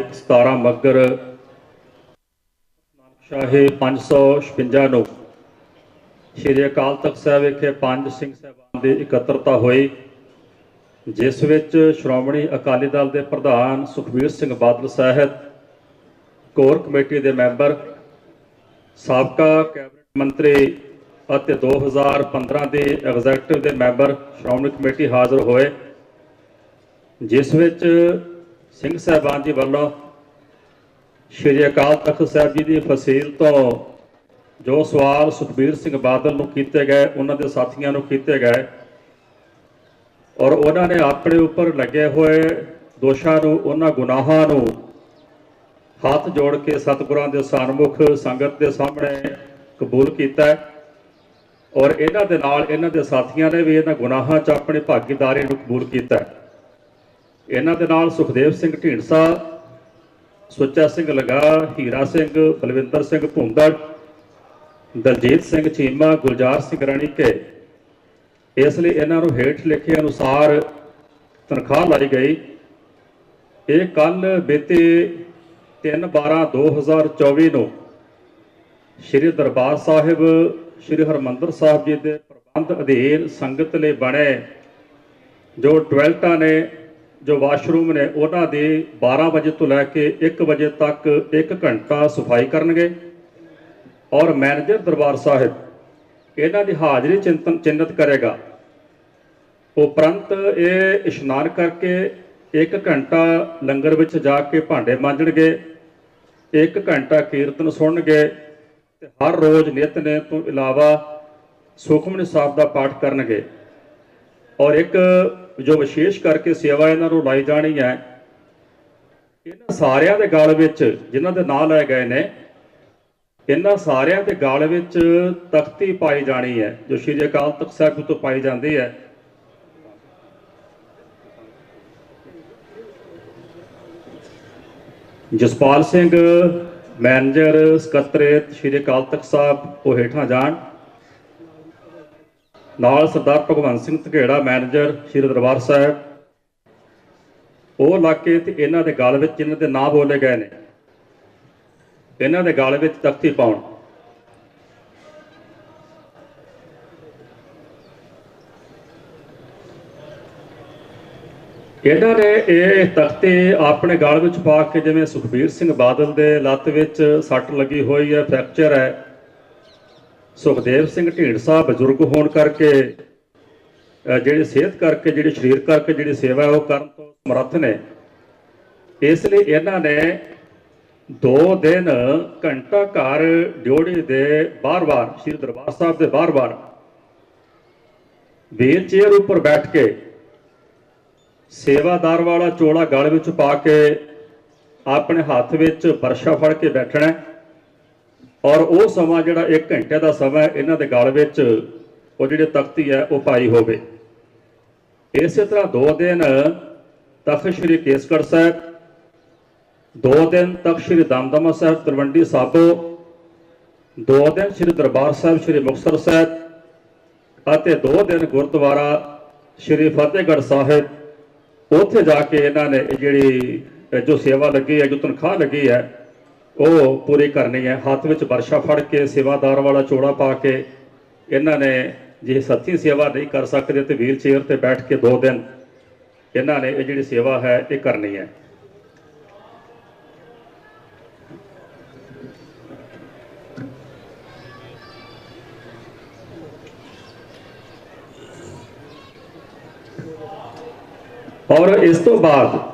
17 ਮੱਗਰ ਸ਼ਾਹੇ 556 ਨੂੰ ਸ਼੍ਰੀ ਅਕਾਲ ਤਖਤ ਸਾਹਿਬ ਵਿਖੇ ਪੰਜ ਸਿੰਘ ਸਾਹਿਬਾਨ ਦੀ ਇਕੱਤਰਤਾ ਹੋਈ, ਜਿਸ ਵਿੱਚ ਸ਼੍ਰੋਮਣੀ ਅਕਾਲੀ ਦਲ ਦੇ ਪ੍ਰਧਾਨ ਸੁਖਬੀਰ ਸਿੰਘ ਬਾਦਲ ਸਾਹਿਤ ਕੋਰ ਕਮੇਟੀ ਦੇ ਮੈਂਬਰ, ਸਾਬਕਾ ਕੈਬਨਿਟ ਮੰਤਰੀ ਅਤੇ 2015 ਦੇ ਐਗਜ਼ੈਕਟਿਵ ਦੇ ਮੈਂਬਰ ਸ਼੍ਰੋਮਣੀ ਕਮੇਟੀ ਹਾਜ਼ਰ ਹੋਏ, ਜਿਸ ਵਿੱਚ ਸਿੰਘ ਸਾਹਿਬਾਨ ਜੀ ਵੱਲੋਂ ਸ਼੍ਰੀ ਅਕਾਲ ਤਖਤ ਸਾਹਿਬ ਜੀ ਦੀ ਫਸੀਲ ਤੋਂ ਜੋ ਸਵਾਲ ਸੁਖਬੀਰ ਸਿੰਘ ਬਾਦਲ ਨੂੰ ਕੀਤੇ ਗਏ, ਉਹਨਾਂ ਦੇ ਸਾਥੀਆਂ ਨੂੰ ਕੀਤੇ ਗਏ ਔਰ ਉਹਨਾਂ ਨੇ ਆਪਣੇ ਉੱਪਰ ਲੱਗੇ ਹੋਏ ਦੋਸ਼ਾਂ ਨੂੰ, ਉਹਨਾਂ ਗੁਨਾਹਾਂ ਨੂੰ ਹੱਥ ਜੋੜ ਕੇ ਸਤਿਗੁਰਾਂ ਦੇ ਸਨਮੁਖ ਸੰਗਤ ਦੇ ਸਾਹਮਣੇ ਕਬੂਲ ਕੀਤਾ ਔਰ ਇਹਨਾਂ ਦੇ ਨਾਲ ਇਹਨਾਂ ਦੇ ਸਾਥੀਆਂ ਨੇ ਵੀ ਇਹਨਾਂ ਗੁਨਾਹਾਂ 'ਚ ਆਪਣੀ ਭਾਗੀਦਾਰੀ ਨੂੰ ਕਬੂਲ ਕੀਤਾ ਇਹਨਾਂ ਦੇ ਨਾਲ ਸੁਖਦੇਵ ਸਿੰਘ ਢੀਂਡਸਾ, ਸੁੱਚਾ ਸਿੰਘ ਲਗਾ ਹੀਰਾ ਸਿੰਘ, ਬਲਵਿੰਦਰ ਸਿੰਘ ਭੁੰਦੜ ਦਲਜੀਤ ਸਿੰਘ ਚੀਮਾ, ਗੁਲਜ਼ਾਰ ਸਿੰਘ ਰਣੀਕੇ ਇਸ ਲਈ ਇਹਨਾਂ ਨੂੰ ਹੇਠ ਲਿਖੇ ਅਨੁਸਾਰ ਤਨਖਾਹ ਲਾਈ ਗਈ। ਇਹ ਕੱਲ ਬੀਤੇ 3/12/2024 ਨੂੰ ਸ੍ਰੀ ਦਰਬਾਰ ਸਾਹਿਬ, ਸ੍ਰੀ ਹਰਮੰਦਰ ਸਾਹਿਬ ਜੀ ਦੇ ਪ੍ਰਬੰਧ ਅਧੀਨ ਸੰਗਤ ਲਈ ਬਣੇ, ਜੋ ਟਵੈਲਟਾਂ ਨੇ ਜੋ ਵਾਸ਼ਰੂਮ ਨੇ, ਉਹਨਾਂ ਦੀ 12 ਵਜੇ ਤੋਂ ਲੈ ਕੇ 1 ਵਜੇ ਤੱਕ 1 ਘੰਟਾ ਸਫ਼ਾਈ ਕਰਨਗੇ। ਔਰ ਮੈਨੇਜਰ ਦਰਬਾਰ ਸਾਹਿਬ ਇਹਨਾਂ ਦੀ ਹਾਜ਼ਰੀ ਚਿੰਤਨ, ਚਿੰਨਤ ਕਰੇਗਾ। ਉਪਰੰਤ ਇਹ ਇਸ਼ਨਾਨ ਕਰਕੇ 1 ਘੰਟਾ ਲੰਗਰ ਵਿੱਚ ਜਾ ਕੇ ਭਾਂਡੇ ਮਾਂਜਣਗੇ 1 ਘੰਟਾ ਕੀਰਤਨ ਸੁਣਨਗੇ ਤੇ ਹਰ ਰੋਜ਼ ਨਿਤਨੇਮ ਤੋਂ ਇਲਾਵਾ ਸੁਖਮਨੀ ਸਾਹਿਬ ਦਾ ਪਾਠ ਕਰਨਗੇ। ਔਰ ਇੱਕ ਜੋ ਵਿਸ਼ੇਸ਼ ਕਰਕੇ ਸੇਵਾ ਇਹਨਾਂ ਨੂੰ ਲਾਈ ਜਾਣੀ ਹੈ, ਇਹਨਾਂ ਸਾਰਿਆਂ ਦੇ ਗਲ ਵਿੱਚ ਜਿਨ੍ਹਾਂ ਦੇ ਨਾਂ ਲਏ ਗਏ ਨੇ, ਇਹਨਾਂ ਸਾਰਿਆਂ ਦੇ ਗਲ ਵਿੱਚ ਤਖਤੀ ਪਾਈ ਜਾਣੀ ਹੈ, ਜੋ ਸ਼੍ਰੀ ਅਕਾਲ ਤਖਤ ਸਾਹਿਬ ਤੋਂ ਪਾਈ ਜਾਂਦੀ ਹੈ। ਜਸਪਾਲ ਸਿੰਘ, ਮੈਨੇਜਰ, ਸਕੱਤਰੇਤ ਸ਼੍ਰੀ ਅਕਾਲ ਤਖਤ ਸਾਹਿਬ ਉਹ ਹੇਠਾਂ ਜਾਣ। ਨਾਲ ਸਰਦਾਰ ਭਗਵੰਤ ਸਿੰਘ ਧਗੇੜਾ ਮੈਨੇਜਰ ਸ਼੍ਰੀ ਦਰਬਾਰ ਸਾਹਿਬ। ਉਹ ਇਲਾਕੇ ਤੇ ਇਹਨਾਂ ਦੇ ਗਲ ਵਿੱਚ ਜਿਨ੍ਹਾਂ ਦੇ ਨਾਂ ਬੋਲੇ ਗਏ ਨੇ, ਇਹਨਾਂ ਦੇ ਗਲ ਵਿੱਚ ਤਖਤੀ ਪਾਉਣ। ਇਹਨਾਂ ਨੇ ਇਹ ਤਖਤੇ ਆਪਣੇ ਗਲ ਵਿੱਚ ਪਾ ਕੇ ਜਿਵੇਂ ਸੁਖਬੀਰ ਸਿੰਘ ਬਾਦਲ ਦੇ ਲੱਤ ਵਿੱਚ ਸੱਟ ਲੱਗੀ ਹੋਈ ਹੈ, ਫ੍ਰੈਕਚਰ ਹੈ ਸੁਖਦੇਵ ਸਿੰਘ ਢੀਂਡਸਾ ਬਜ਼ੁਰਗ ਹੋਣ ਕਰਕੇ, ਅਹ, ਜਿਹੜੀ ਸਿਹਤ ਕਰਕੇ, ਜਿਹੜੀ ਸਰੀਰ ਕਰਕੇ ਜਿਹੜੀ ਸੇਵਾ ਹੈ ਉਹ ਕਰਨ ਤੋਂ ਸਮਰੱਥ ਨੇ। ਇਸ ਲਈ ਇਹਨਾਂ ਨੇ ਦੋ ਦਿਨ ਘੰਟਾ ਘਰ ਡਿਓੜੀ ਦੇ ਬਾਰ-ਬਾਰ ਸ੍ਰੀ ਦਰਬਾਰ ਸਾਹਿਬ ਦੇ ਬਾਰ-ਬਾਰ ਵੀਲ ਚੇਅਰ ਉੱਪਰ ਬੈਠ ਕੇ ਸੇਵਾਦਾਰ ਵਾਲਾ ਚੋਲਾ ਗਲ ਵਿੱਚ ਪਾ ਕੇ ਆਪਣੇ ਹੱਥ ਵਿੱਚ ਬਰਸ਼ਾ ਫੜ ਕੇ ਬੈਠਣਾ ਹੈ। ਔਰ ਉਹ ਸਮਾਂ ਜਿਹੜਾ 1 ਘੰਟੇ ਦਾ ਸਮਾਂ ਇਹਨਾਂ ਦੇ ਗਲ ਵਿੱਚ ਉਹ ਜਿਹੜੇ ਤਖਤੀ ਹੈ, ਉਹ ਪਾਈ ਹੋਵੇ। ਇਸੇ ਤਰ੍ਹਾਂ ਦੋ ਦਿਨ ਤਖਤ ਸ੍ਰੀ ਕੇਸਗੜ੍ਹ ਸਾਹਿਬ, ਦੋ ਦਿਨ ਤਖਤ ਸ੍ਰੀ ਦਮਦਮਾ ਸਾਹਿਬ, ਤਲਵੰਡੀ ਸਾਬੋ, ਦੋ ਦਿਨ ਸ੍ਰੀ ਦਰਬਾਰ ਸਾਹਿਬ, ਸ੍ਰੀ ਮੁਕਤਸਰ ਸਾਹਿਬ ਅਤੇ ਦੋ ਦਿਨ ਗੁਰਦੁਆਰਾ ਸ੍ਰੀ ਫਤਿਹਗੜ੍ਹ ਸਾਹਿਬ। ਉੱਥੇ ਜਾ ਕੇ ਇਹਨਾਂ ਨੇ ਜਿਹੜੀ ਜੋ ਸੇਵਾ ਲੱਗੀ ਹੈ, ਜੋ ਤਨਖਾਹ ਲੱਗੀ ਹੈ ਉਹ ਪੂਰੀ ਕਰਨੀ ਹੈ। ਹੱਥ ਵਿੱਚ ਵਰਸ਼ਾ ਫੜ ਕੇ ਸੇਵਾਦਾਰ ਵਾਲਾ ਚੋੜਾ ਪਾ ਕੇ ਇਹਨਾਂ ਨੇ ਜੇ ਸੱਚੀ ਸੇਵਾ ਨਹੀਂ ਕਰ ਸਕਦੇ ਤੇ ਵੀਲ ਚੇਅਰ ਤੇ ਬੈਠ ਕੇ ਦੋ ਦਿਨ ਇਹਨਾਂ ਨੇ ਇਹ ਜਿਹੜੀ ਸੇਵਾ ਹੈ, ਇਹ ਕਰਨੀ ਹੈ। ਔਰ ਇਸ ਤੋਂ ਬਾਅਦ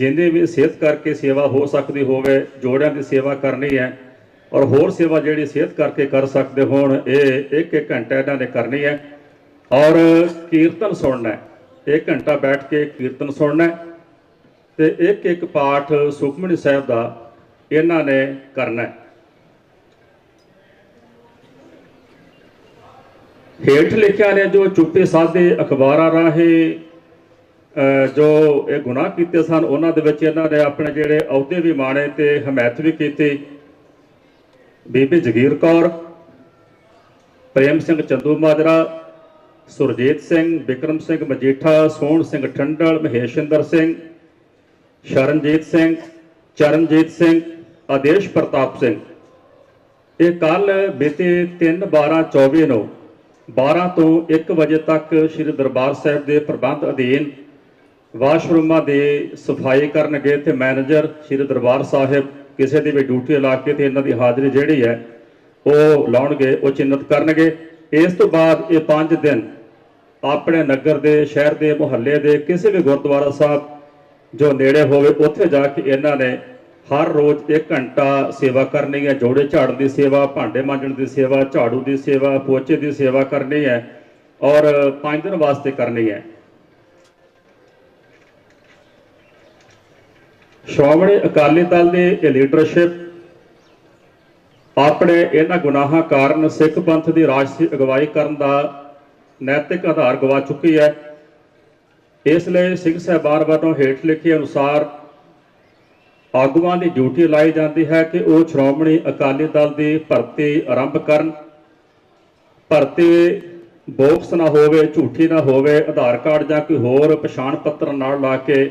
ਜਿੰਦੇ ਵੀ ਸਿਹਤ ਕਰਕੇ ਸੇਵਾ ਹੋ ਸਕਦੀ ਹੋਵੇ, ਜੋੜਿਆਂ ਦੀ ਸੇਵਾ ਕਰਨੀ ਹੈ, ਔਰ ਹੋਰ ਸੇਵਾ ਜਿਹੜੀ ਸਿਹਤ ਕਰਕੇ ਕਰ ਸਕਦੇ ਹੋਣ, ਇਹ ਇੱਕ ਇੱਕ ਘੰਟਾ ਇਹਨਾਂ ਨੇ ਕਰਨੀ ਹੈ। ਔਰ ਕੀਰਤਨ ਸੁਣਨਾ ਹੈ। ਇੱਕ ਘੰਟਾ ਬੈਠ ਕੇ ਕੀਰਤਨ ਸੁਣਨਾ ਹੈ ਤੇ ਇੱਕ ਇੱਕ ਪਾਠ ਸੁਖਮਨੀ ਸਾਹਿਬ ਦਾ ਇਹਨਾਂ ਨੇ ਕਰਨਾ ਹੈ। ਹੇਠ ਲਿਖਿਆ ਨੇ ਜੋ ਚੁੱਪੇ ਸਾਧੇ ਅਖਬਾਰਾਂ ਰਾਹੀਂ ਜੋ ਇਹ ਗੁਨਾਹ ਕੀਤੇ ਸਨ, ਉਹਨਾਂ ਦੇ ਵਿੱਚ ਇਹਨਾਂ ਨੇ ਆਪਣੇ ਜਿਹੜੇ ਅਹੁਦੇ ਵੀ ਮਾਣੇ ਤੇ ਹਮਾਇਤ ਵੀ ਕੀਤੀ। ਬੀਬੀ ਜਗੀਰ ਕੌਰ, ਪ੍ਰੇਮ ਸਿੰਘ ਚੰਦੂ ਮਾਜਰਾ, ਸੁਰਜੀਤ ਸਿੰਘ ਵਿਕਰਮ ਸਿੰਘ ਮਜੀਠਾ, ਸੋਹਣ ਸਿੰਘ ਠੰਡਲ ਮਹੇਸ਼ਿੰਦਰ ਸਿੰਘ, ਸ਼ਰਨਜੀਤ ਸਿੰਘ, ਚਰਨਜੀਤ ਸਿੰਘ, ਆਦੇਸ਼ ਪ੍ਰਤਾਪ ਸਿੰਘ। ਇਹ ਕੱਲ ਬੀਤੇ 3 12 24 ਨੂੰ 12 ਤੋਂ 1 ਵਜੇ ਤੱਕ ਸ੍ਰੀ ਦਰਬਾਰ ਸਾਹਿਬ ਦੇ ਪ੍ਰਬੰਧ ਅਧੀਨ ਵਾਸ਼ਰੂਮਾਂ ਦੇ ਸਫ਼ਾਈ ਕਰਨਗੇ ਤੇ ਮੈਨੇਜਰ ਸ੍ਰੀ ਦਰਬਾਰ ਸਾਹਿਬ ਕਿਸੇ ਦੀ ਵੀ ਡਿਊਟੀ ਲਾ ਕੇ ਤੇ ਇਹਨਾਂ ਦੀ ਹਾਜ਼ਰੀ ਜਿਹੜੀ ਹੈ, ਉਹ ਲਾਉਣਗੇ, ਉਹ ਚਿੰਨਤ ਕਰਨਗੇ। ਇਸ ਤੋਂ ਬਾਅਦ ਇਹ 5 ਦਿਨ ਆਪਣੇ ਨਗਰ ਦੇ, ਸ਼ਹਿਰ ਦੇ, ਮੁਹੱਲੇ ਦੇ ਕਿਸੇ ਵੀ ਗੁਰਦੁਆਰਾ ਸਾਹਿਬ ਜੋ ਨੇੜੇ ਹੋਵੇ, ਉੱਥੇ ਜਾ ਕੇ ਇਹਨਾਂ ਨੇ ਹਰ ਰੋਜ਼ 1 ਘੰਟਾ ਸੇਵਾ ਕਰਨੀ ਹੈ। ਜੋੜੇ ਝਾੜਨ ਦੀ ਸੇਵਾ, ਭਾਂਡੇ ਮਾਂਜਣ ਦੀ ਸੇਵਾ, ਝਾੜੂ ਦੀ ਸੇਵਾ, ਪੋਚੇ ਦੀ ਸੇਵਾ ਕਰਨੀ ਹੈ ਔਰ 5 ਦਿਨ ਵਾਸਤੇ ਕਰਨੀ ਹੈ। ਸ਼੍ਰੋਮਣੀ ਅਕਾਲੀ ਦਲ ਦੀ ਇਹ ਲੀਡਰਸ਼ਿਪ ਆਪਣੇ ਇਹਨਾਂ ਗੁਨਾਹਾਂ ਕਾਰਨ ਸਿੱਖ ਪੰਥ ਦੀ ਰਾਜਸੀ ਅਗਵਾਈ ਕਰਨ ਦਾ ਨੈਤਿਕ ਆਧਾਰ ਗਵਾ ਚੁੱਕੀ ਹੈ। ਇਸ ਲਈ ਸਿੰਘ ਸਾਹਿਬਾਨ ਵੱਲੋਂ ਹੇਠ ਲਿਖੇ ਅਨੁਸਾਰ ਆਗੂਆਂ ਦੀ ਡਿਊਟੀ ਲਾਈ ਜਾਂਦੀ ਹੈ ਕਿ ਉਹ ਸ਼੍ਰੋਮਣੀ ਅਕਾਲੀ ਦਲ ਦੀ ਭਰਤੀ ਆਰੰਭ ਕਰਨ। ਭਰਤੀ ਬੋਕਸ ਨਾ ਹੋਵੇ, ਝੂਠੀ ਨਾ ਹੋਵੇ, ਆਧਾਰ ਕਾਰਡ ਜਾਂ ਕੋਈ ਹੋਰ ਪਛਾਣ ਪੱਤਰ ਨਾਲ ਲਾ ਕੇ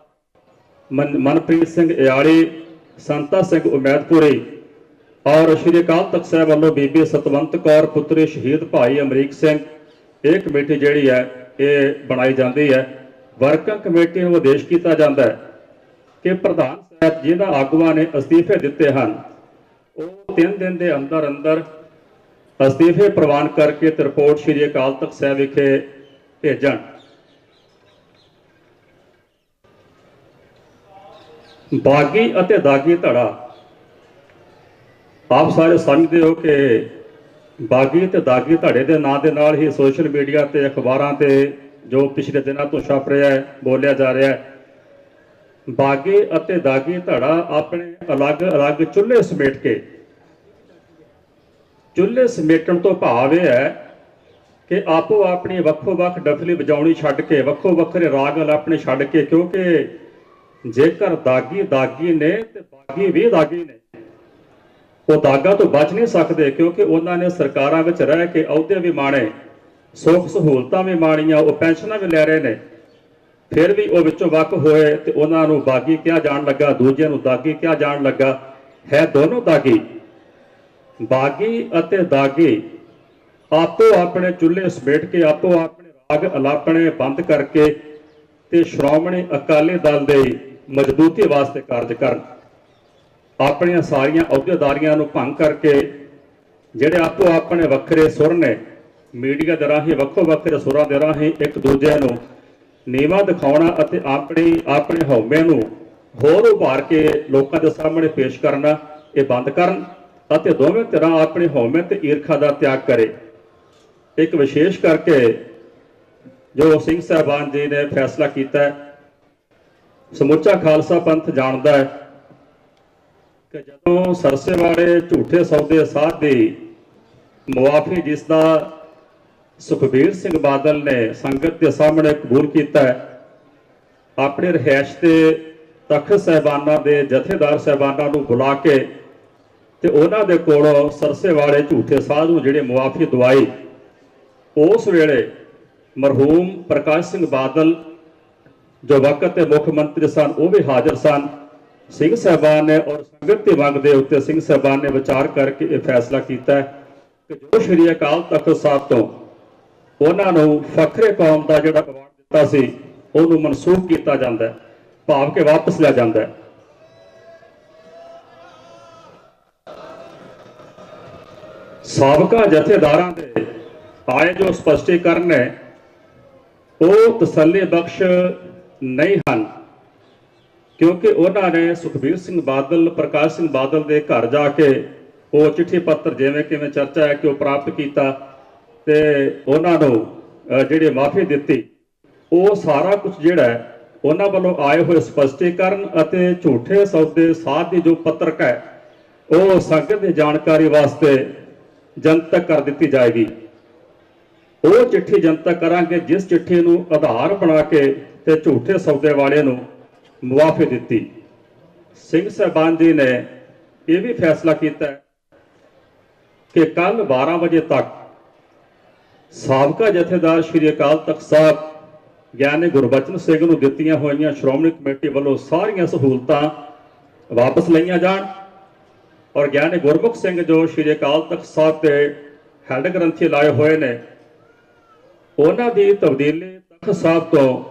ਮਨਪ੍ਰੀਤ ਸਿੰਘ ਇਆਲੀ, ਸੰਤਾ ਸਿੰਘ ਉਮੈਦਪੁਰੀ ਔਰ ਸ਼੍ਰੀ ਅਕਾਲ ਤਖਤ ਸਾਹਿਬ ਵੱਲੋਂ ਬੀਬੀ ਸਤਵੰਤ ਕੌਰ ਪੁੱਤਰੀ ਸ਼ਹੀਦ ਭਾਈ ਅਮਰੀਕ ਸਿੰਘ। ਇਹ ਕਮੇਟੀ ਜਿਹੜੀ ਹੈ, ਇਹ ਬਣਾਈ ਜਾਂਦੀ ਹੈ। ਵਰਕਿੰਗ ਕਮੇਟੀ ਨੂੰ ਆਦੇਸ਼ ਕੀਤਾ ਜਾਂਦਾ ਹੈ ਕਿ ਪ੍ਰਧਾਨ ਸਾਹਿਬ ਜਿਨ੍ਹਾਂ ਆਗੂਆਂ ਨੇ ਅਸਤੀਫੇ ਦਿੱਤੇ ਹਨ, ਉਹ 3 ਦਿਨ ਦੇ ਅੰਦਰ ਅੰਦਰ ਅਸਤੀਫੇ ਪ੍ਰਵਾਨ ਕਰਕੇ ਤੇ ਰਿਪੋਰਟ ਸ਼੍ਰੀ ਅਕਾਲ ਤਖਤ ਸਾਹਿਬ ਵਿਖੇ ਭੇਜਣ। ਬਾਗੀ ਅਤੇ ਦਾਗੀ ਧੜਾ। ਆਪ ਸਾਰੇ ਸਮਝਦੇ ਹੋ ਕਿ ਬਾਗੀ ਤੇ ਦਾਗੀ ਧੜੇ ਦੇ ਨਾਂ ਦੇ ਨਾਲ ਹੀ ਸੋਸ਼ਲ ਮੀਡੀਆ ਤੇ ਅਖਬਾਰਾਂ ਤੇ ਜੋ ਪਿਛਲੇ ਦਿਨਾਂ ਤੋਂ ਛਪ ਰਿਹਾ ਹੈ, ਬੋਲਿਆ ਜਾ ਰਿਹਾ ਹੈ। ਬਾਗੀ ਅਤੇ ਦਾਗੀ ਧੜਾ ਆਪਣੇ ਅਲੱਗ-ਅਲੱਗ ਚੁੱਲ੍ਹੇ ਸਮੇਟ ਕੇ। ਚੁੱਲ੍ਹੇ ਸਮੇਟਣ ਤੋਂ ਭਾਵ ਇਹ ਹੈ ਕਿ ਆਪੋ ਆਪਣੀ ਵੱਖੋ-ਵੱਖ ਡਫਲੀ ਵਜਾਉਣੀ ਛੱਡ ਕੇ, ਵੱਖੋ ਵੱਖਰੇ ਰਾਗ ਆਪਣੇ ਛੱਡ ਕੇ, ਕਿਉਂਕਿ ਜੇਕਰ ਦਾਗੀ ਦਾਗੀ ਨੇ ਤੇ ਬਾਗੀ ਵੀ ਦਾਗੀ ਨੇ, ਉਹ ਦਾਗਾ ਤੋਂ ਬਚ ਨਹੀਂ ਸਕਦੇ ਕਿਉਂਕਿ ਉਹਨਾਂ ਨੇ ਸਰਕਾਰਾਂ ਵਿੱਚ ਰਹਿ ਕੇ ਅਹੁਦੇ ਵੀ ਮਾਣੇ, ਸੁੱਖ ਸਹੂਲਤਾਂ ਵੀ ਮਾਣੀਆਂ, ਉਹ ਪੈਨਸ਼ਨਾਂ ਵੀ ਲੈ ਰਹੇ ਨੇ। ਫਿਰ ਵੀ ਉਹ ਵਿੱਚੋਂ ਵੱਖ ਹੋਏ ਤੇ ਉਹਨਾਂ ਨੂੰ ਬਾਗੀ ਕਿਹਾ ਜਾਣ ਲੱਗਾ, ਦੂਜਿਆਂ ਨੂੰ ਦਾਗੀ ਕਿਹਾ ਜਾਣ ਲੱਗਾ। ਹੈ ਦੋਨੋਂ ਦਾਗੀ। ਬਾਗੀ ਅਤੇ ਦਾਗੀ ਆਪੋ ਆਪਣੇ ਚੁੱਲ੍ਹੇ ਸਮੇਟ ਕੇ, ਆਪੋ ਆਪਣੇ ਰਾਗ ਅਲਾਪਣੇ ਬੰਦ ਕਰਕੇ ਤੇ ਸ਼੍ਰੋਮਣੀ ਅਕਾਲੀ ਦਲ ਦੇ ਮਜ਼ਬੂਤੀ ਵਾਸਤੇ ਕਾਰਜ ਕਰਨ। ਆਪਣੀਆਂ ਸਾਰੀਆਂ ਅਹੁਦੇਦਾਰੀਆਂ ਨੂੰ ਭੰਗ ਕਰਕੇ ਜਿਹੜੇ ਆਪੋ ਆਪਣੇ ਵੱਖਰੇ ਸੁਰ ਨੇ, ਮੀਡੀਆ ਦੇ ਰਾਹੀਂ, ਵੱਖੋ ਵੱਖਰੇ ਸੁਰਾਂ ਦੇ ਰਾਹੀਂ ਇੱਕ ਦੂਜੇ ਨੂੰ ਨੀਵਾ ਦਿਖਾਉਣਾ ਅਤੇ ਆਪਣੀ, ਆਪਣੇ ਹਉਮੈ ਨੂੰ ਹੋਰ ਉਭਾਰ ਕੇ ਲੋਕਾਂ ਦੇ ਸਾਹਮਣੇ ਪੇਸ਼ ਕਰਨਾ, ਇਹ ਬੰਦ ਕਰਨ ਅਤੇ ਦੋਵੇਂ ਧਿਰਾਂ ਆਪਣੇ ਹਉਮੈ ਤੇ ਈਰਖਾ ਦਾ ਤਿਆਗ ਕਰੇ। ਇੱਕ ਵਿਸ਼ੇਸ਼ ਕਰਕੇ ਜੋ ਸਿੰਘ ਸਾਹਿਬਾਨ ਜੀ ਨੇ ਫੈਸਲਾ ਕੀਤਾ ਹੈ ਸਮੁੱਚਾ ਖਾਲਸਾ ਪੰਥ ਜਾਣਦਾ ਹੈ ਕਿ ਜਦੋਂ ਸਰਸੇ ਵਾਲੇ ਝੂਠੇ ਸੌਦੇ ਸਾਧ ਦੀ ਮੁਆਫੀ ਜਿਸ ਦਾ ਸੁਖਬੀਰ ਸਿੰਘ ਬਾਦਲ ਨੇ ਸੰਗਤ ਦੇ ਸਾਹਮਣੇ ਕਬੂਲ ਕੀਤਾ ਹੈ, ਆਪਣੇ ਰਹਿائش ਤੇ ਤਖਤ ਸਹਿਬਾਨਾਂ ਦੇ ਜਥੇਦਾਰ ਸਹਿਬਾਨਾਂ ਨੂੰ ਬੁਲਾ ਕੇ ਤੇ ਉਹਨਾਂ ਦੇ ਕੋਲੋਂ ਸਰਸੇ ਵਾਲੇ ਝੂਠੇ ਸਾਧ ਨੂੰ ਜਿਹੜੇ ਮੁਆਫੀ ਦਵਾਈ, ਉਸ ਵੇਲੇ ਮਰਹੂਮ ਪ੍ਰਕਾਸ਼ ਸਿੰਘ ਬਾਦਲ ਜੋ ਵਕਤ ਤੇ ਮੁੱਖ ਮੰਤਰੀ ਸਨ, ਉਹ ਵੀ ਹਾਜ਼ਰ ਸਨ। ਸਿੰਘ ਸਹਿਬਾਨ ਨੇ ਔਰ ਸੰਗਤ ਦੀ ਮੰਗ ਦੇ ਉੱਤੇ ਸਿੰਘ ਸਹਿਬਾਨ ਨੇ ਵਿਚਾਰ ਕਰਕੇ ਇਹ ਫੈਸਲਾ ਕੀਤਾ ਕਿ ਜੋ ਸ਼੍ਰੀ ਅਕਾਲ ਤਖਤ ਸਾਹਿਬ ਤੋਂ ਉਹਨਾਂ ਨੂੰ ਫਖਰੇ ਕੌਮ ਦਾ ਜਿਹੜਾ ਅਵਾਰਡ ਦਿੱਤਾ ਸੀ, ਉਹਨੂੰ ਮਨਸੂਖ ਕੀਤਾ ਜਾਂਦਾ ਹੈ, ਭਾਵ ਕੇ ਵਾਪਸ ਲਿਆ ਜਾਂਦਾ ਹੈ। ਸਾਬਕਾ ਜਥੇਦਾਰਾਂ ਦੇ ਆਏ ਜੋ ਸਪਸ਼ਟੀਕਰਨ ਹੈ ਉਹ ਤਸੱਲੀ ਬਖਸ਼ ਨਹੀਂ ਹਨ। ਕਿਉਂਕਿ ਉਹਨਾਂ ਨੇ ਸੁਖਬੀਰ ਸਿੰਘ ਬਾਦਲ ਪ੍ਰਕਾਸ਼ ਸਿੰਘ ਬਾਦਲ ਦੇ ਘਰ ਜਾ ਕੇ ਉਹ ਚਿੱਠੀ ਪੱਤਰ ਜਿਵੇਂ ਕਿਵੇਂ ਚਰਚਾ ਹੈ ਕਿ ਉਹ ਪ੍ਰਾਪਤ ਕੀਤਾ ਤੇ ਉਹਨਾਂ ਨੂੰ ਅਹ, ਜਿਹੜੀ ਮਾਫੀ ਦਿੱਤੀ ਉਹ ਸਾਰਾ ਕੁਝ ਜਿਹੜਾ ਹੈ ਉਹਨਾਂ ਵੱਲੋਂ ਆਏ ਹੋਏ ਸਪਸ਼ਟੀਕਰਨ ਅਤੇ ਝੂਠੇ ਸੌਦੇ ਸਾਧ ਦੀ ਜੋ ਪੱਤਰਕ ਹੈ ਉਹ ਸੰਗਤ ਦੀ ਜਾਣਕਾਰੀ ਵਾਸਤੇ ਜਨਤਕ ਕਰ ਦਿੱਤੀ ਜਾਏਗੀ। ਉਹ ਚਿੱਠੀ ਜਨਤਕ ਕਰਾਂਗੇ ਜਿਸ ਚਿੱਠੀ ਨੂੰ ਆਧਾਰ ਬਣਾ ਕੇ ਤੇ ਝੂਠੇ ਸੌਦੇ ਵਾਲੇ ਨੂੰ ਮੁਆਫੀ ਦਿੱਤੀ। ਸਿੰਘ ਸਾਹਿਬਾਨ ਜੀ ਨੇ ਇਹ ਵੀ ਫੈਸਲਾ ਕੀਤਾ ਕਿ ਕੱਲ 12 ਵਜੇ ਤੱਕ ਸਾਬਕਾ ਜਥੇਦਾਰ ਸ਼੍ਰੀ ਅਕਾਲ ਤਖਤ ਸਾਹਿਬ ਗਿਆਨੀ ਗੁਰਬਚਨ ਸਿੰਘ ਨੂੰ ਦਿੱਤੀਆਂ ਹੋਈਆਂ ਸ਼੍ਰੋਮਣੀ ਕਮੇਟੀ ਵੱਲੋਂ ਸਾਰੀਆਂ ਸਹੂਲਤਾਂ ਵਾਪਸ ਲਈਆਂ ਜਾਣ ਔਰ ਗਿਆਨੀ ਗੁਰਮੁਖ ਸਿੰਘ ਜੋ ਸ਼੍ਰੀ ਅਕਾਲ ਤਖਤ ਸਾਹਿਬ 'ਤੇ ਹੈੱਡ ਗ੍ਰੰਥੀ ਲਾਏ ਹੋਏ ਨੇ, ਉਹਨਾਂ ਦੀ ਤਬਦੀਲੀ ਤਖਤ ਸਾਹਿਬ ਤੋਂ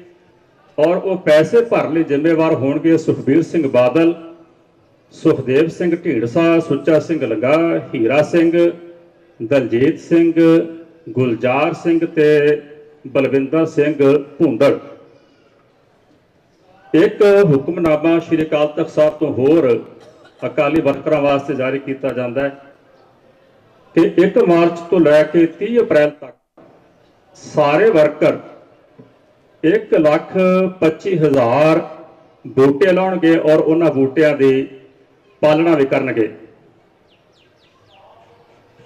ਔਰ ਉਹ ਪੈਸੇ ਭਰਨ ਲਈ ਜ਼ਿੰਮੇਵਾਰ ਹੋਣਗੇ ਸੁਖਬੀਰ ਸਿੰਘ ਬਾਦਲ, ਸੁਖਦੇਵ ਸਿੰਘ ਢੀਂਡਸਾ, ਸੁੱਚਾ ਸਿੰਘ ਲੰਗਾ, ਹੀਰਾ ਸਿੰਘ, ਦਲਜੀਤ ਸਿੰਘ, ਗੁਲਜ਼ਾਰ ਸਿੰਘ ਤੇ ਬਲਵਿੰਦਰ ਸਿੰਘ ਭੁੰਦੜ ਇੱਕ ਹੁਕਮਨਾਮਾ ਸ਼੍ਰੀ ਅਕਾਲ ਤਖਤ ਸਾਹਿਬ ਤੋਂ ਹੋਰ ਅਕਾਲੀ ਵਰਕਰਾਂ ਵਾਸਤੇ ਜਾਰੀ ਕੀਤਾ ਜਾਂਦਾ ਹੈ ਕਿ 1 ਮਾਰਚ ਤੋਂ ਲੈ ਕੇ 30 ਅਪ੍ਰੈਲ ਤੱਕ ਸਾਰੇ ਵਰਕਰ 1 ਲੱਖ 25 ਹਜ਼ਾਰ ਬੂਟੇ ਲਾਉਣਗੇ ਔਰ ਉਹਨਾਂ ਬੂਟਿਆਂ ਦੀ ਪਾਲਣਾ ਵੀ ਕਰਨਗੇ।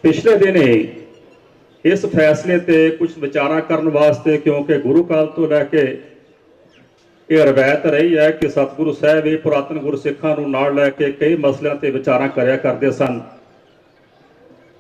ਪਿਛਲੇ ਦਿਨੇ ਇਸ ਫੈਸਲੇ ਤੇ ਕੁਝ ਵਿਚਾਰਾਂ ਕਰਨ ਵਾਸਤੇ ਕਿਉਂਕਿ ਗੁਰੂ ਕਾਲ ਤੋਂ ਲੈ ਕੇ ਇਹ ਰਵਾਇਤ ਰਹੀ ਹੈ ਕਿ ਸਤਿਗੁਰੂ ਸਾਹਿਬ ਇਹ ਪੁਰਾਤਨ ਗੁਰਸਿੱਖਾਂ ਨੂੰ ਨਾਲ ਲੈ ਕੇ ਕਈ ਮਸਲਿਆਂ ਤੇ ਵਿਚਾਰਾਂ ਕਰਿਆ ਕਰਦੇ ਸਨ।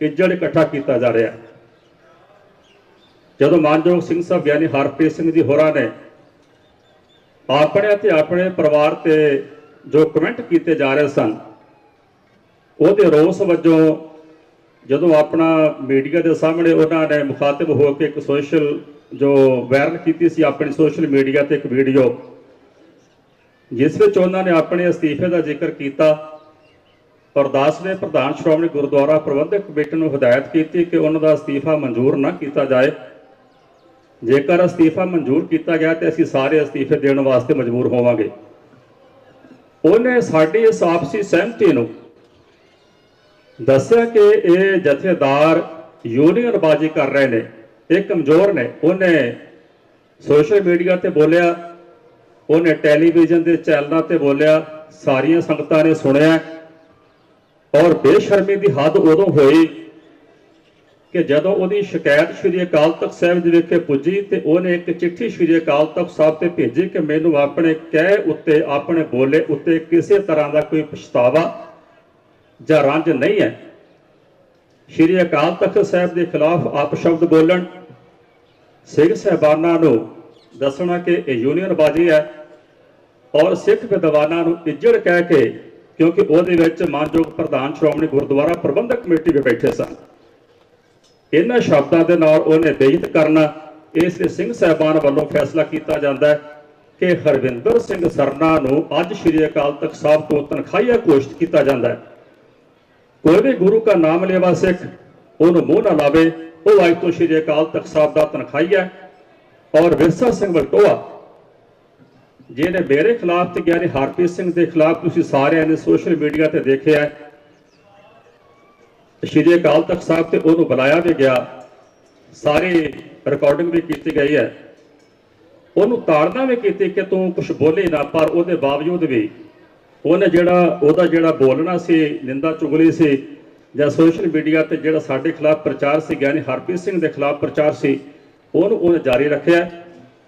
ਇੱਜੜ ਇਕੱਠਾ ਕੀਤਾ ਜਾ ਰਿਹਾ। ਜਦੋਂ ਮਾਨਯੋਗ ਸਿੰਘ ਸਾਹਿਬ ਗਿਆਨੀ ਹਰਪ੍ਰੀਤ ਸਿੰਘ ਜੀ ਹੋਰਾਂ ਨੇ ਆਪਣੇ ਅਤੇ ਆਪਣੇ ਪਰਿਵਾਰ ਤੇ ਜੋ ਕਮੈਂਟ ਕੀਤੇ ਜਾ ਰਹੇ ਸਨ, ਉਹਦੇ ਰੋਸ ਵਜੋਂ ਜਦੋਂ ਆਪਣਾ ਮੀਡੀਆ ਦੇ ਸਾਹਮਣੇ ਉਹਨਾਂ ਨੇ ਮੁਖਾਤਬ ਹੋ ਕੇ ਇੱਕ ਸੋਸ਼ਲ ਜੋ ਵਾਇਰਲ ਕੀਤੀ ਸੀ ਆਪਣੀ ਸੋਸ਼ਲ ਮੀਡੀਆ ਤੇ ਇੱਕ ਵੀਡੀਓ, ਜਿਸ ਵਿੱਚ ਉਹਨਾਂ ਨੇ ਆਪਣੇ ਅਸਤੀਫੇ ਦਾ ਜ਼ਿਕਰ ਕੀਤਾ ਅਰਦਾਸ ਨੇ ਪ੍ਰਧਾਨ ਸ਼੍ਰੋਮਣੀ ਗੁਰਦੁਆਰਾ ਪ੍ਰਬੰਧਕ ਕਮੇਟੀ ਨੂੰ ਹਦਾਇਤ ਕੀਤੀ ਕਿ ਉਹਨਾਂ ਦਾ ਅਸਤੀਫਾ ਮਨਜ਼ੂਰ ਨਾ ਕੀਤਾ ਜਾਏ। ਜੇਕਰ ਅਸਤੀਫਾ ਮਨਜ਼ੂਰ ਕੀਤਾ ਗਿਆ ਤੇ ਅਸੀਂ ਸਾਰੇ ਅਸਤੀਫੇ ਦੇਣ ਵਾਸਤੇ ਮਜਬੂਰ ਹੋਵਾਂਗੇ। ਉਹਨੇ ਸਾਡੀ ਇਸ ਆਪਸੀ ਸਹਿਮਤੀ ਨੂੰ ਦੱਸਿਆ ਕਿ ਇਹ ਜਥੇਦਾਰ ਯੂਨੀਅਨਬਾਜ਼ੀ ਕਰ ਰਹੇ ਨੇ, ਇਹ ਕਮਜ਼ੋਰ ਨੇ। ਉਹਨੇ ਸੋਸ਼ਲ ਮੀਡੀਆ ਤੇ ਬੋਲਿਆ, ਉਹਨੇ ਟੈਲੀਵਿਜ਼ਨ ਦੇ ਚੈਨਲਾਂ ਤੇ ਬੋਲਿਆ, ਸਾਰੀਆਂ ਸੰਗਤਾਂ ਨੇ ਸੁਣਿਆ। ਔਰ ਬੇਸ਼ਰਮੀ ਦੀ ਹੱਦ ਉਦੋਂ ਹੋਈ ਕਿ ਜਦੋਂ ਉਹਦੀ ਸ਼ਿਕਾਇਤ ਸ਼੍ਰੀ ਅਕਾਲ ਤਖਤ ਸਾਹਿਬ ਦੇ ਵਿਖੇ ਪੁੱਜੀ ਤੇ ਉਹਨੇ ਇੱਕ ਚਿੱਠੀ ਸ਼੍ਰੀ ਅਕਾਲ ਤਖਤ ਸਾਹਿਬ ਤੇ ਭੇਜੀ ਕਿ ਮੈਨੂੰ ਆਪਣੇ ਕਹਿ ਉੱਤੇ, ਆਪਣੇ ਬੋਲੇ ਉੱਤੇ ਕਿਸੇ ਤਰ੍ਹਾਂ ਦਾ ਕੋਈ ਪਛਤਾਵਾ ਜਾਂ ਰੰਜ ਨਹੀਂ ਹੈ। ਸ਼੍ਰੀ ਅਕਾਲ ਤਖਤ ਸਾਹਿਬ ਦੇ ਖਿਲਾਫ ਆਪ ਸ਼ਬਦ ਬੋਲਣ ਸਿੰਘ ਸਹਿਬਾਨਾਂ ਨੂੰ ਦੱਸਣਾ ਕਿ ਇਹ ਯੂਨੀਅਨਬਾਜ਼ੀ ਹੈ ਔਰ ਸਿੱਖ ਵਿਦਵਾਨਾਂ ਨੂੰ ਇੱਜੜ ਕਹਿ ਕੇ ਕਿਉਂਕਿ ਉਹਦੇ ਵਿੱਚ ਮਾਨਯੋਗ ਪ੍ਰਧਾਨ ਸ਼੍ਰੋਮਣੀ ਗੁਰਦੁਆਰਾ ਪ੍ਰਬੰਧਕ ਕਮੇਟੀ ਵੀ ਬੈਠੇ ਸਨ। ਇਹਨਾਂ ਸ਼ਬਦਾਂ ਦੇ ਨਾਲ ਉਹਨੇ ਬੇਇੱਜ਼ਤ ਕਰਨਾ ਇਸ ਲਈ ਸਿੰਘ ਸਾਹਿਬਾਨ ਵੱਲੋਂ ਫੈਸਲਾ ਕੀਤਾ ਜਾਂਦਾ ਹੈ ਕਿ ਹਰਵਿੰਦਰ ਸਿੰਘ ਸਰਨਾ ਨੂੰ ਅੱਜ ਸ੍ਰੀ ਅਕਾਲ ਤਖਤ ਸਾਹਿਬ ਤੋਂ ਤਨਖਾਹੀਆ ਘੋਸ਼ਿਤ ਕੀਤਾ ਜਾਂਦਾ ਹੈ। ਕੋਈ ਵੀ ਗੁਰੂ ਦਾ ਨਾਮ ਲੈਵਾ ਸਿੱਖ, ਉਹਨੂੰ ਮੂੰਹ ਨਾ ਲਾਵੇ, ਉਹ ਅੱਜ ਤੋਂ ਸ੍ਰੀ ਅਕਾਲ ਤਖਤ ਸਾਹਿਬ ਦਾ ਤਨਖਾਹੀਆ ਹੈ। ਔਰ ਵਿਰਸਾ ਸਿੰਘ ਵਲਟੋਆ ਜਿਹਨੇ ਮੇਰੇ ਖਿਲਾਫ ਤੇ ਗਿਆਨੀ ਹਰਪ੍ਰੀਤ ਸਿੰਘ ਦੇ ਖਿਲਾਫ ਤੁਸੀਂ ਸਾਰਿਆਂ ਨੇ ਸੋਸ਼ਲ ਮੀਡੀਆ ਤੇ ਦੇਖਿਆ ਸ਼੍ਰੀ ਅਕਾਲ ਤਖਤ ਸਾਹਿਬ ਤੇ ਉਹਨੂੰ ਬੁਲਾਇਆ ਵੀ ਗਿਆ, ਸਾਰੀ ਰਿਕਾਰਡਿੰਗ ਵੀ ਕੀਤੀ ਗਈ ਹੈ। ਉਹਨੂੰ ਤਾੜਨਾ ਵੀ ਕੀਤੀ ਕਿ ਤੂੰ ਕੁਝ ਬੋਲੇ ਨਾ, ਪਰ ਉਹਦੇ ਬਾਵਜੂਦ ਵੀ ਉਹਨੇ ਜਿਹੜਾ, ਉਹਦਾ ਜਿਹੜਾ ਬੋਲਣਾ ਸੀ, ਨਿੰਦਾ ਚੁਗਲੀ ਸੀ, ਜਾਂ ਸੋਸ਼ਲ ਮੀਡੀਆ ਤੇ ਜਿਹੜਾ ਸਾਡੇ ਖਿਲਾਫ ਪ੍ਰਚਾਰ ਸੀ, ਗਿਆਨੀ ਹਰਪ੍ਰੀਤ ਸਿੰਘ ਦੇ ਖਿਲਾਫ ਪ੍ਰਚਾਰ ਸੀ, ਉਹਨੂੰ ਉਹਨੇ ਜਾਰੀ ਰੱਖਿਆ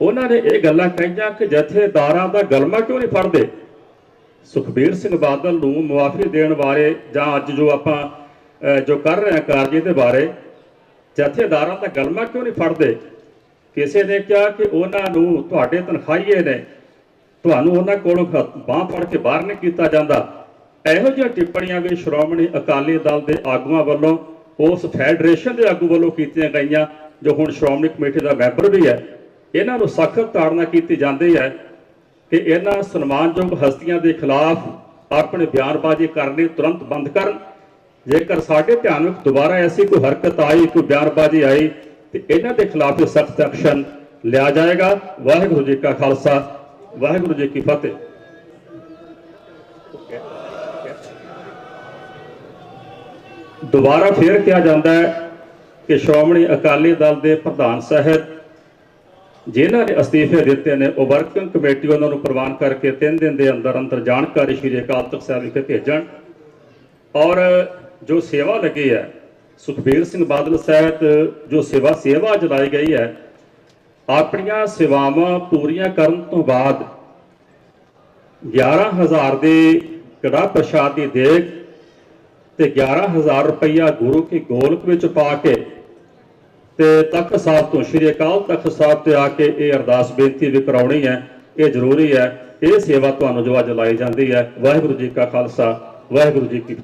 ਉਹਨਾਂ ਨੇ ਇਹ ਗੱਲਾਂ ਕਹੀਆਂ ਕਿ ਜਥੇਦਾਰਾਂ ਦਾ ਗਲਮਾ ਕਿਉਂ ਨਹੀਂ ਫੜਦੇ? ਸੁਖਬੀਰ ਸਿੰਘ ਬਾਦਲ ਨੂੰ ਮੁਆਫੀ ਦੇਣ ਬਾਰੇ ਜਾਂ ਅੱਜ ਜੋ ਆਪਾਂ ਜੋ ਕਰ ਰਹੇ ਹਾਂ ਕਾਰਜ ਦੇ ਬਾਰੇ, ਜਥੇਦਾਰਾਂ ਦਾ ਗਲਮਾ ਕਿਉਂ ਨਹੀਂ ਫੜਦੇ? ਕਿਸੇ ਨੇ ਕਿਹਾ ਕਿ ਉਹਨਾਂ ਨੂੰ ਤੁਹਾਡੇ ਤਨਖਾਹੀਏ ਨੇ, ਤੁਹਾਨੂੰ ਉਹਨਾਂ ਕੋਲੋਂ ਬਾਹ ਫੜ ਕੇ ਬਾਹਰ ਨਹੀਂ ਕੀਤਾ ਜਾਂਦਾ। ਇਹੋ ਜਿਹੀਆਂ ਟਿੱਪਣੀਆਂ ਵੀ ਸ਼੍ਰੋਮਣੀ ਅਕਾਲੀ ਦਲ ਦੇ ਆਗੂਆਂ ਵੱਲੋਂ, ਉਸ ਫੈਡਰੇਸ਼ਨ ਦੇ ਆਗੂ ਵੱਲੋਂ ਕੀਤੀਆਂ ਗਈਆਂ, ਜੋ ਹੁਣ ਸ਼੍ਰੋਮਣੀ ਕਮੇਟੀ ਦਾ ਮੈਂਬਰ ਵੀ ਹੈ। ਇਹਨਾਂ ਨੂੰ ਸਖਤ ਤਾੜਨਾ ਕੀਤੀ ਜਾਂਦੀ ਹੈ ਕਿ ਇਹਨਾਂ ਸਨਮਾਨਯੋਗ ਹਸਤੀਆਂ ਦੇ ਖਿਲਾਫ ਆਪਣੇ ਬਿਆਨਬਾਜ਼ੀ ਕਰਨੀ ਤੁਰੰਤ ਬੰਦ ਕਰਨ। ਜੇਕਰ ਸਾਡੇ ਧਿਆਨ ਵਿੱਚ ਦੁਬਾਰਾ ਐਸੀ ਕੋਈ ਹਰਕਤ ਆਈ, ਕੋਈ ਬਿਆਨਬਾਜ਼ੀ ਆਈ, ਤੇ ਇਹਨਾਂ ਦੇ ਖਿਲਾਫ ਸਖਤ ਐਕਸ਼ਨ ਲਿਆ ਜਾਏਗਾ। ਵਾਹਿਗੁਰੂ ਜੀ ਕਾ ਖਾਲਸਾ, ਵਾਹਿਗੁਰੂ ਜੀ ਕੀ ਫਤਿਹ। ਦੁਬਾਰਾ ਫੇਰ ਕਿਹਾ ਜਾਂਦਾ ਹੈ ਕਿ ਸ਼੍ਰੋਮਣੀ ਅਕਾਲੀ ਦਲ ਦੇ ਪ੍ਰਧਾਨ ਸਾਹਿਬ ਜਿਨ੍ਹਾਂ ਨੇ ਅਸਤੀਫੇ ਦਿੱਤੇ ਨੇ, ਉਹ ਵਰਕਿੰਗ ਕਮੇਟੀ ਉਹਨਾਂ ਨੂੰ ਪ੍ਰਵਾਨ ਕਰਕੇ 3 ਦਿਨ ਦੇ ਅੰਦਰ ਅੰਦਰ ਜਾਣਕਾਰੀ ਸ਼੍ਰੀ ਅਕਾਲ ਤਖਤ ਸਾਹਿਬ ਵਿਖੇ ਭੇਜਣ। ਔਰ ਜੋ ਸੇਵਾ ਲੱਗੀ ਹੈ, ਸੁਖਬੀਰ ਸਿੰਘ ਬਾਦਲ ਸਾਹਿਬ, ਜੋ ਸੇਵਾ ਸੇਵਾ ਚਲਾਈ ਗਈ ਹੈ, ਆਪਣੀਆਂ ਸੇਵਾਵਾਂ ਪੂਰੀਆਂ ਕਰਨ ਤੋਂ ਬਾਅਦ 11000 ਦੇ ਕੜਾ ਪ੍ਰਸ਼ਾਦ ਦੀ ਦੇਗ ਤੇ 11000 ਰੁਪਈਆ ਗੁਰੂ ਕੀ ਗੋਲਕ ਵਿੱਚ ਪਾ ਕੇ ਤੇ ਤਖਤ ਸਾਹਿਬ ਤੋਂ ਸ਼੍ਰੀ ਅਕਾਲ ਤਖਤ ਸਾਹਿਬ ਤੇ ਆ ਕੇ ਇਹ ਅਰਦਾਸ ਬੇਨਤੀ ਵੀ ਕਰਾਉਣੀ ਹੈ, ਇਹ ਜ਼ਰੂਰੀ ਹੈ, ਇਹ ਸੇਵਾ ਤੁਹਾਨੂੰ ਜੋ ਅੱਜ ਲਾਈ ਜਾਂਦੀ ਹੈ, ਵਾਹਿਗੁਰੂ ਜੀ ਕਾ ਖਾਲਸਾ, ਵਾਹਿਗੁਰੂ ਜੀ ਕੀ